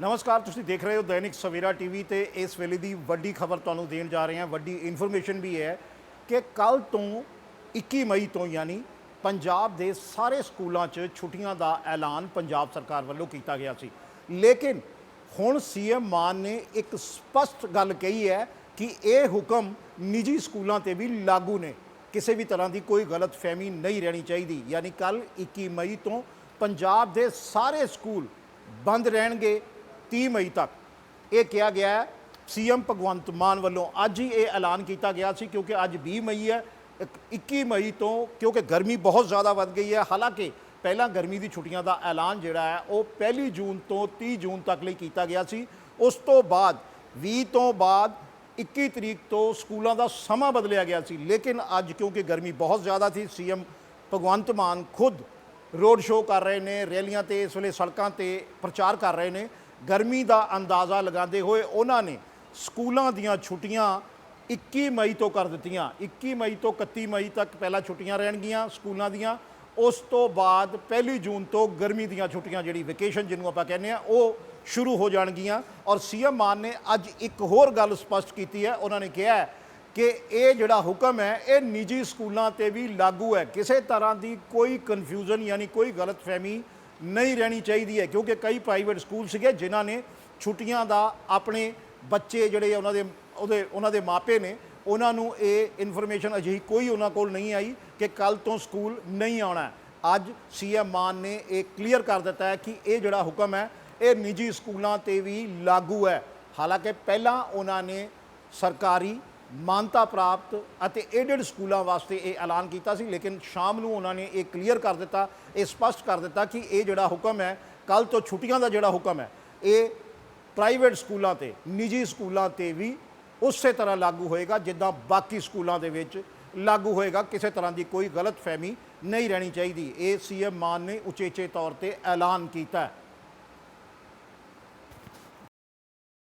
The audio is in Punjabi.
ਨਮਸਕਾਰ, ਤੁਸੀਂ ਦੇਖ ਰਹੇ ਹੋ ਦੈਨਿਕ ਸਵੇਰਾ ਟੀਵੀ ਤੇ ਇਸ ਵੇਲੇ ਦੀ ਵੱਡੀ ਖਬਰ ਤੁਹਾਨੂੰ ਦੇਣ ਜਾ ਰਹੇ ਹਾਂ। ਵੱਡੀ ਇਨਫੋਰਮੇਸ਼ਨ ਵੀ ਹੈ ਕਿ ਕੱਲ ਤੋਂ 21 ਮਈ ਤੋਂ ਯਾਨੀ ਪੰਜਾਬ ਦੇ ਸਾਰੇ ਸਕੂਲਾਂ 'ਚ ਛੁੱਟੀਆਂ ਦਾ ਐਲਾਨ ਪੰਜਾਬ ਸਰਕਾਰ ਵੱਲੋਂ ਕੀਤਾ ਗਿਆ ਸੀ। ਲੇਕਿਨ ਹੁਣ ਸੀਐਮ ਮਾਨ ਨੇ ਇੱਕ ਸਪਸ਼ਟ ਗੱਲ ਕਹੀ ਹੈ ਕਿ ਇਹ ਹੁਕਮ ਨਿੱਜੀ ਸਕੂਲਾਂ ਤੇ ਵੀ ਲਾਗੂ ਨੇ। ਕਿਸੇ ਵੀ ਤਰ੍ਹਾਂ ਦੀ ਕੋਈ ਗਲਤ ਫਹਿਮੀ ਨਹੀਂ ਰਹਿਣੀ ਚਾਹੀਦੀ। ਯਾਨੀ ਕੱਲ 21 ਮਈ ਤੋਂ ਪੰਜਾਬ ਦੇ ਸਾਰੇ ਸਕੂਲ ਬੰਦ ਰਹਿਣਗੇ। 30 ਮਈ ਤੱਕ। ਇਹ ਕਿਹਾ ਗਿਆ ਹੈ, ਸੀਐਮ ਭਗਵੰਤ ਮਾਨ ਵੱਲੋਂ ਅੱਜ ਹੀ ਇਹ ਐਲਾਨ ਕੀਤਾ ਗਿਆ ਸੀ ਕਿਉਂਕਿ ਅੱਜ 20 ਮਈ ਹੈ, ਇੱਕ 21 ਮਈ ਤੋਂ ਕਿਉਂਕਿ ਗਰਮੀ ਬਹੁਤ ਜ਼ਿਆਦਾ ਵੱਧ ਗਈ ਹੈ, ਹਾਲਾਂਕਿ ਪਹਿਲਾਂ ਗਰਮੀ ਦੀ ਛੁੱਟੀਆਂ ਦਾ ਐਲਾਨ ਜਿਹੜਾ ਹੈ, ਉਹ ਪਹਿਲੀ ਜੂਨ ਤੋਂ 30 ਜੂਨ ਤੱਕ ਲਈ ਕੀਤਾ ਗਿਆ ਸੀ। ਉਸ ਤੋਂ ਬਾਅਦ 20 ਤੋਂ ਬਾਅਦ 21 ਤਰੀਕ ਤੋਂ ਸਕੂਲਾਂ ਦਾ ਸਮਾਂ ਬਦਲਿਆ ਗਿਆ ਸੀ। ਲੇਕਿਨ ਅੱਜ ਕਿਉਂਕਿ ਗਰਮੀ ਬਹੁਤ ਜ਼ਿਆਦਾ ਸੀ, ਸੀਐਮ ਭਗਵੰਤ ਮਾਨ ਖੁਦ ਰੋਡ ਸ਼ੋਅ ਕਰ ਰਹੇ ਨੇ, ਰੈਲੀਆਂ ਤੇ ਇਸ ਵੇਲੇ ਸੜਕਾਂ ਤੇ ਪ੍ਰਚਾਰ ਕਰ ਰਹੇ ਨੇ। ਗਰਮੀ ਦਾ ਅੰਦਾਜ਼ਾ ਲਗਾਉਂਦੇ ਹੋਏ ਉਹਨਾਂ ਨੇ ਸਕੂਲਾਂ ਦੀਆਂ ਛੁੱਟੀਆਂ 21 ਮਈ ਤੋਂ ਕਰ ਦਿੱਤੀਆਂ। 21 ਮਈ ਤੋਂ 31 ਮਈ ਤੱਕ ਪਹਿਲਾਂ ਛੁੱਟੀਆਂ ਰਹਿਣਗੀਆਂ ਸਕੂਲਾਂ ਦੀਆਂ। ਉਸ ਤੋਂ ਬਾਅਦ ਪਹਿਲੀ ਜੂਨ ਤੋਂ ਗਰਮੀ ਦੀਆਂ ਛੁੱਟੀਆਂ ਜਿਹੜੀ ਵੈਕੇਸ਼ਨ ਜਿਹਨੂੰ ਆਪਾਂ ਕਹਿੰਦੇ ਆ ਉਹ ਸ਼ੁਰੂ ਹੋ ਜਾਣਗੀਆਂ। ਔਰ ਸੀਐਮ ਮਾਨ ਨੇ ਅੱਜ ਇੱਕ ਹੋਰ ਗੱਲ ਸਪਸ਼ਟ ਕੀਤੀ ਹੈ। ਉਹਨਾਂ ਨੇ ਕਿਹਾ ਕਿ ਇਹ ਜਿਹੜਾ ਹੁਕਮ ਹੈ, ਇਹ ਨਿੱਜੀ ਸਕੂਲਾਂ ਤੇ ਵੀ ਲਾਗੂ ਹੈ। ਕਿਸੇ ਤਰ੍ਹਾਂ ਦੀ ਕੋਈ ਕਨਫਿਊਜ਼ਨ ਯਾਨੀ ਕੋਈ ਗਲਤਫਹਿਮੀ ਨਹੀਂ ਰਹਿਣੀ ਚਾਹੀਦੀ ਹੈ, ਕਿਉਂਕਿ ਕਈ ਪ੍ਰਾਈਵੇਟ ਸਕੂਲ ਸੀਗੇ ਜਿਨ੍ਹਾਂ ਨੇ ਛੁੱਟੀਆਂ ਦਾ ਆਪਣੇ ਬੱਚੇ ਜਿਹੜੇ ਉਹਨਾਂ ਦੇ, ਉਹਦੇ, ਉਹਨਾਂ ਦੇ ਮਾਪੇ ਨੇ, ਉਹਨਾਂ ਨੂੰ ਇਹ ਇਨਫੋਰਮੇਸ਼ਨ ਅਜਿਹੀ ਕੋਈ ਉਹਨਾਂ ਕੋਲ ਨਹੀਂ ਆਈ ਕਿ ਕੱਲ ਤੋਂ ਸਕੂਲ ਨਹੀਂ ਆਉਣਾ ਹੈ। ਅੱਜ ਸੀਐਮ ਮਾਨ ਨੇ ਇਹ ਕਲੀਅਰ ਕਰ ਦਿੱਤਾ ਹੈ ਕਿ ਇਹ ਜਿਹੜਾ ਹੁਕਮ ਹੈ, ਇਹ ਨਿੱਜੀ ਸਕੂਲਾਂ ਤੇ ਵੀ ਲਾਗੂ ਹੈ ਹਾਲਾਂਕਿ ਪਹਿਲਾਂ ਉਹਨਾਂ ਨੇ ਸਰਕਾਰੀ ਮਾਨਤਾ ਪ੍ਰਾਪਤ ਅਤੇ ਏਡਡ ਸਕੂਲਾਂ ਵਾਸਤੇ ਇਹ ਐਲਾਨ ਕੀਤਾ ਸੀ, ਲੇਕਿਨ ਸ਼ਾਮ ਨੂੰ ਉਹਨਾਂ ਨੇ ਇਹ ਕਲੀਅਰ ਕਰ ਦਿੱਤਾ, ਇਹ ਸਪਸ਼ਟ ਕਰ ਦਿੱਤਾ ਕਿ ਇਹ ਜਿਹੜਾ ਹੁਕਮ ਹੈ ਕੱਲ ਤੋਂ ਛੁੱਟੀਆਂ ਦਾ ਜਿਹੜਾ ਹੁਕਮ ਹੈ, ਇਹ ਪ੍ਰਾਈਵੇਟ ਸਕੂਲਾਂ ਤੇ, ਨਿੱਜੀ ਸਕੂਲਾਂ ਤੇ ਵੀ ਉਸੇ ਤਰ੍ਹਾਂ ਲਾਗੂ ਹੋਏਗਾ ਜਿੱਦਾਂ ਬਾਕੀ ਸਕੂਲਾਂ ਦੇ ਵਿੱਚ ਲਾਗੂ ਹੋਏਗਾ। ਕਿਸੇ ਤਰ੍ਹਾਂ ਦੀ ਕੋਈ ਗਲਤਫਹਿਮੀ ਨਹੀਂ ਰਹਿਣੀ ਚਾਹੀਦੀ। ਇਹ ਸੀਐਮ ਮਾਨ ਨੇ ਉਚੇਚੇ ਤੌਰ ਤੇ ਐਲਾਨ ਕੀਤਾ